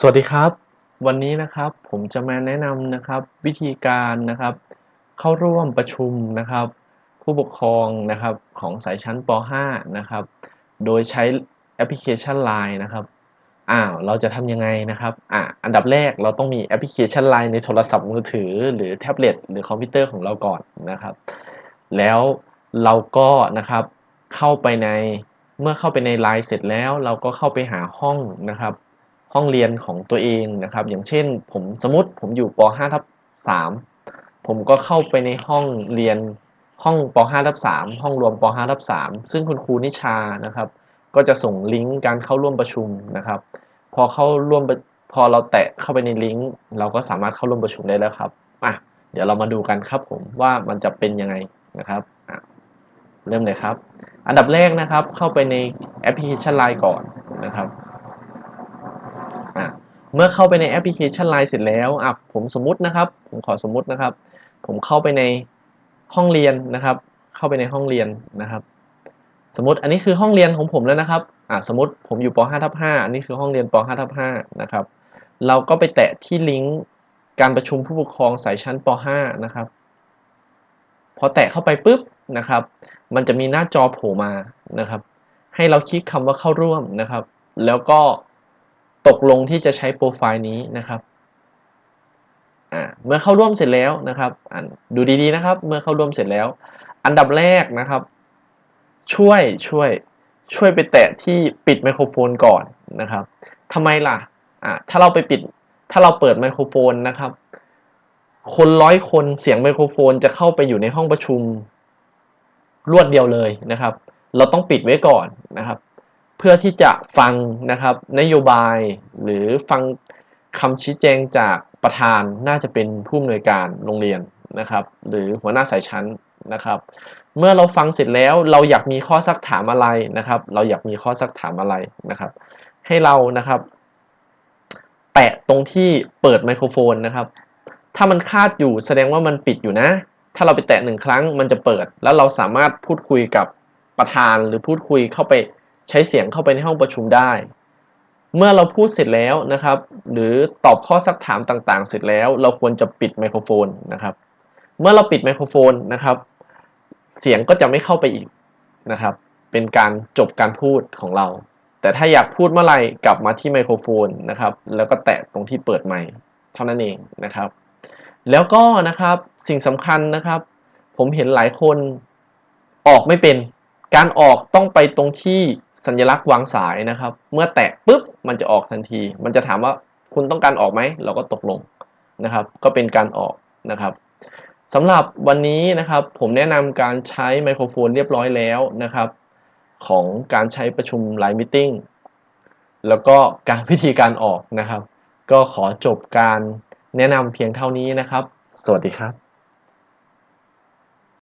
สวัสดีครับ วันนี้นะครับผมจะมาแนะนำนะครับวิธีการนะครับ เข้าร่วมประชุมนะครับ ผู้ปกครองนะครับของสายชั้นป .5 นะครับ โดยใช้แอปพลิเคชัน Line นะครับอ้าวเราจะทำยังไงนะครับอ่าอันดับแรกเราต้องมีแอปพลิเคชัน Line ในโทรศัพท์มือถือ หรือแท็บเล็ตหรือคอมพิวเตอร์ของเราก่อนนะครับ แล้วเราก็นะครับเข้าไปในเมื่อเข้าไปใน Line เสร็จแล้ว เราก็เข้าไปหาห้องนะครับ ห้องเรียนของตัวเองนะครับ อย่างเช่น ผมสมมติผมอยู่ป .5 ทับ3ผมก็เข้าไปในห้องเรียนห้องป .5 ทับ3ห้องรวมป .5 ทับ3ซึ่งคุณครูนิชานะครับ ก็จะส่งลิงก์การเข้าร่วมประชุมนะครับ พอเข้าร่วมพอเราแตะเข้าไปในลิงก์เราก็สามารถเข้าร่วมประชุมได้แล้วครับอะเดี๋ยวเรามาดูกันครับผมว่ามันจะเป็นยังไงนะครับเริ่มเลยครับ อันดับแรกนะครับเข้าไปในแอปพลิเคชัน Line ก่อนนะครับ เมื่อเข้าไปในแอปพลิเคชัน Line เสร็จแล้วอะผมสมมุตินะครับ ผมขอสมมุตินะครับ ผมเข้าไปในห้องเรียนนะครับ เข้าไปในห้องเรียนนะครับ สมมติอันนี้คือห้องเรียนของผมแล้วนะครับอะสมมติผมอยู่ป .5 ทับ5อันนี้คือห้องเรียนป .5 ทับ5นะครับ เราก็ไปแตะที่ลิงก์การประชุมผู้ปกครองสายชั้นป .5 นะครับ พอแตะเข้าไปปุ๊บนะครับ มันจะมีหน้าจอโผล่มานะครับ ให้เราคลิกคำว่าเข้าร่วมนะครับ แล้วก็ ตกลงที่จะใช้โปรไฟล์นี้นะครับอ่าเมื่อเข้าร่วมเสร็จแล้วนะครับอ่านดูดีๆนะครับ เมื่อเข้าร่วมเสร็จแล้ว อันดับแรกนะครับ ช่วยช่วยช่วยไปแตะที่ปิดไมโครโฟนก่อนนะครับทำไมล่ะอ่าถ้าเราไปปิดถ้าเราเปิดไมโครโฟนนะครับ คนร้อยคนเสียงไมโครโฟนจะเข้าไปอยู่ในห้องประชุมรวดเดียวเลยนะครับ เราต้องปิดไว้ก่อนนะครับ เพื่อที่จะฟังนะครับนโยบายหรือฟังคำชี้แจงจากประธานน่าจะเป็นผู้อำนวยการโรงเรียนนะครับ หรือหัวหน้าสายชั้นนะครับ เมื่อเราฟังเสร็จแล้วเราอยากมีข้อซักถามอะไรนะครับ เราอยากมีข้อซักถามอะไรนะครับ ให้เรานะครับแตะตรงที่เปิดไมโครโฟนนะครับ ถ้ามันคาดอยู่แสดงว่ามันปิดอยู่นะ ถ้าเราไปแตะหนึ่งครั้งมันจะเปิด แล้วเราสามารถพูดคุยกับประธานหรือพูดคุยเข้าไป ใช้เสียงเข้าไปในห้องประชุมได้ เมื่อเราพูดเสร็จแล้วนะครับ หรือตอบข้อซักถามต่างๆ เสร็จแล้ว เราควรจะปิดไมโครโฟนนะครับ เมื่อเราปิดไมโครโฟนนะครับ เสียงก็จะไม่เข้าไปอีกนะครับ เป็นการจบการพูดของเรา แต่ถ้าอยากพูดเมื่อไหร่กลับมาที่ไมโครโฟนนะครับ แล้วก็แตะตรงที่เปิดไมค์เท่านั้นเองนะครับ แล้วก็นะครับสิ่งสำคัญนะครับ ผมเห็นหลายคนออกไม่เป็น การออกต้องไปตรงที่สัญลักษณ์วางสายนะครับ เมื่อแตะปุ๊บมันจะออกทันที มันจะถามว่าคุณต้องการออกไหม เราก็ตกลงนะครับ ก็เป็นการออกนะครับสำหรับวันนี้นะครับ ผมแนะนำการใช้ไมโครโฟนเรียบร้อยแล้วนะครับ ของการใช้ประชุมไลฟ์มิทติ้งแล้วก็การวิธีการออกนะครับ ก็ขอจบการแนะนำเพียงเท่านี้นะครับ สวัสดีครับ